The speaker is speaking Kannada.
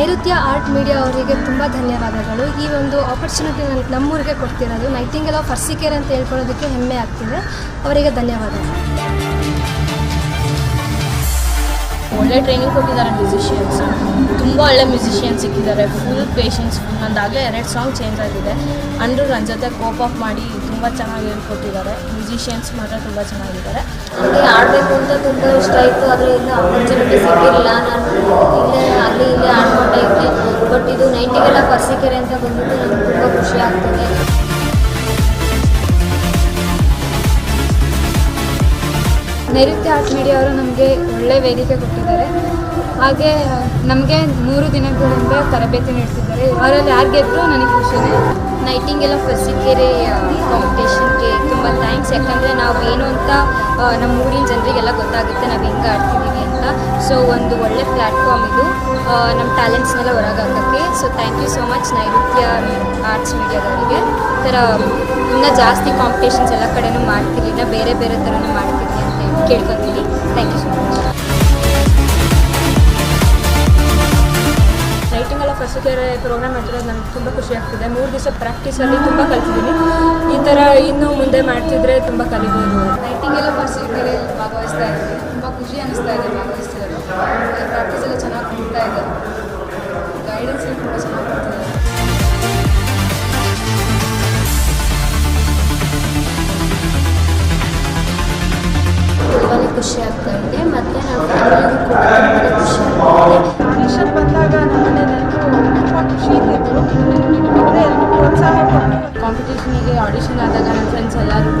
ನೈಋತ್ಯ ಆರ್ಟ್ ಮೀಡಿಯಾ ಅವರಿಗೆ ತುಂಬ ಧನ್ಯವಾದಗಳು. ಈ ಒಂದು ಆಪರ್ಚುನಿಟಿ ನನಗೆ ನಮ್ಮೂರಿಗೆ ಕೊಡ್ತಿರೋದು. ನೈಟಿಂಗೆಲ್ಲ ಫರ್ಸಿಕೇರ್ ಅಂತ ಹೇಳ್ಕೊಳ್ಳೋದಕ್ಕೆ ಹೆಮ್ಮೆ ಆಗ್ತಿದೆ. ಅವರಿಗೆ ಧನ್ಯವಾದಗಳು. ಒಳ್ಳೆ ಟ್ರೈನಿಂಗ್ ಕೊಟ್ಟಿದ್ದಾರೆ ಮ್ಯೂಸಿಷಿಯನ್ಸ್ ತುಂಬ ಒಳ್ಳೆ ಮ್ಯೂಸಿಷಿಯನ್ಸ್ ಸಿಕ್ಕಿದ್ದಾರೆ. ಫುಲ್ ಪೇಷನ್ಸ್ ನಂದಾಗಲೇ ಎರಡು ಸಾಂಗ್ ಚೇಂಜ್ ಆಗಿದೆ. ಅಂದರು ನನ್ನ ಜೊತೆ ಕೋಪ್ ಆಫ್ ಮಾಡಿ ತುಂಬ ಚೆನ್ನಾಗಿ ಹೇಳ್ಕೊಟ್ಟಿದ್ದಾರೆ. ಮ್ಯೂಸಿಷಿಯನ್ಸ್ ಮಾತ್ರ ತುಂಬ ಚೆನ್ನಾಗಿದ್ದಾರೆ. ನನಗೆ ಆಡಬೇಕು ಅಂತ ತುಂಬ ಇಷ್ಟ ಇತ್ತು. ಅದರಿಂದ ಇನ್ನೂ ಆಪರ್ಚುನಿಟಿ ಸಿಕ್ಕಿರಲಿಲ್ಲ ನಾನು ಇಲ್ಲೇ ನೈಟಿಗೆಲ್ಲ ಪರ್ಸಿಕೆರೆ ಅಂತ ಬಂದ್ಬಿಟ್ಟು ನನಗೆ ತುಂಬ ಖುಷಿ ಆಗ್ತದೆ. ನೈಋತ್ಯ ಆರ್ಟ್ ಮೀಡಿಯಾ ಅವರು ನಮಗೆ ಒಳ್ಳೆ ವೇದಿಕೆ ಕೊಟ್ಟಿದ್ದಾರೆ. ಹಾಗೆ ನಮಗೆ ಮೂರು ದಿನಗಳಿಂದ ತರಬೇತಿ ನೀಡ್ತಿದ್ದಾರೆ. ಅವರಲ್ಲಿ ಯಾರು ಗೆದ್ದರೂ ನನಗೆ ಖುಷಿನೇ. ನೈಟಿಂಗೆಲ್ಲ ಫರ್ಸಿಕೆರೆ ಕಾಂಪಿಟೇಷನ್ಗೆ ತುಂಬ ಥ್ಯಾಂಕ್ಸ್ ಯಾಕಂದರೆ ನಾವು ಏನು ಅಂತ ನಮ್ಮ ಊರಿನ ಜನರಿಗೆಲ್ಲ ಗೊತ್ತಾಗುತ್ತೆ. ನಾವು ಹೆಂಗೆ ಆಡ್ತಿದ್ದೀವಿ ಅಂತ ಸೊ ಒಂದು ಒಳ್ಳೆ ಪ್ಲ್ಯಾಟ್ಫಾರ್ಮ್ ಇದು. ನಮ್ಮ ಟ್ಯಾಲೆಂಟ್ಸ್ನೆಲ್ಲ ಹೊರಗಾಗೋಕ್ಕೆ so thank you so much Nairutya arts ಮೀಡಿಯಾದವರಿಗೆ ಈ ಥರ ಇನ್ನೂ ಜಾಸ್ತಿ ಕಾಂಪಿಟೇಷನ್ಸ್ ಎಲ್ಲ ಕಡೆನೂ ಮಾಡ್ತೀರಿ ಇನ್ನು ಬೇರೆ ಬೇರೆ ಥರನೂ ಮಾಡ್ತೀರಿ ಅಂತ ಕೇಳ್ಕೊತೀನಿ. Thank you so much first ಫಸ್ಟಿಗೆ ಪ್ರೋಗ್ರಾಮ್ ಮಾಡ್ತಿರೋದು ನನಗೆ ತುಂಬ ಖುಷಿ ಆಗ್ತಿದೆ. ಮೂರು ದಿವಸ ಪ್ರಾಕ್ಟೀಸಲ್ಲಿ ತುಂಬ ಕಲ್ತಿದ್ದೀನಿ. ಈ ಥರ ಇನ್ನೂ ಮುಂದೆ ಮಾಡ್ತಿದ್ರೆ ತುಂಬ ಕಲಿಬೋದು. ನೈಟಿಂಗೆಲ್ಲ ಫರ್ಸಿಕೆರೆ ಭಾಗವಹಿಸ್ತಾ ಇದ್ದೀನಿ. ತುಂಬ ಖುಷಿ ಅನಿಸ್ತಾ ಇದೆ ಭಾಗವಹಿಸ್ತಿರೋದು ಪ್ರಾಕ್ಟೀಸ್ ಎಲ್ಲ ಚೆನ್ನಾಗಿ ಕೊಡ್ತಾ ಇದ್ದಾರೆ ಗೈಡೆನ್ಸ್ ಕೂಡ ಚೆನ್ನಾಗಿ ಕೊಡ್ತಿದ್ದಾರೆ ತುಂಬಾ ಖುಷಿ ಆಗ್ತಾ ಇದೆ ಮತ್ತು ನಮ್ಮ ಫ್ಯಾಮಿಲಿಗೂ ಕೂಡ ತುಂಬಾ ಖುಷಿ ಆಗ್ತಾ ಇದೆ ಆಡಿಷನ್ ಬಂದಾಗ ನಮ್ಮ ಮನೆಯಲ್ಲರೂ ತುಂಬ ಖುಷಿಯಿದ್ದು ಅವರೇ ಎಲ್ಲರೂ ಪ್ರೋತ್ಸಾಹ ಕೊಟ್ಟು ಕಾಂಪಿಟೇಷನಿಗೆ ಆಡಿಷನ್ ಆದಾಗ ನನ್ನ ಫ್ರೆಂಡ್ಸ್ ಎಲ್ಲರೂ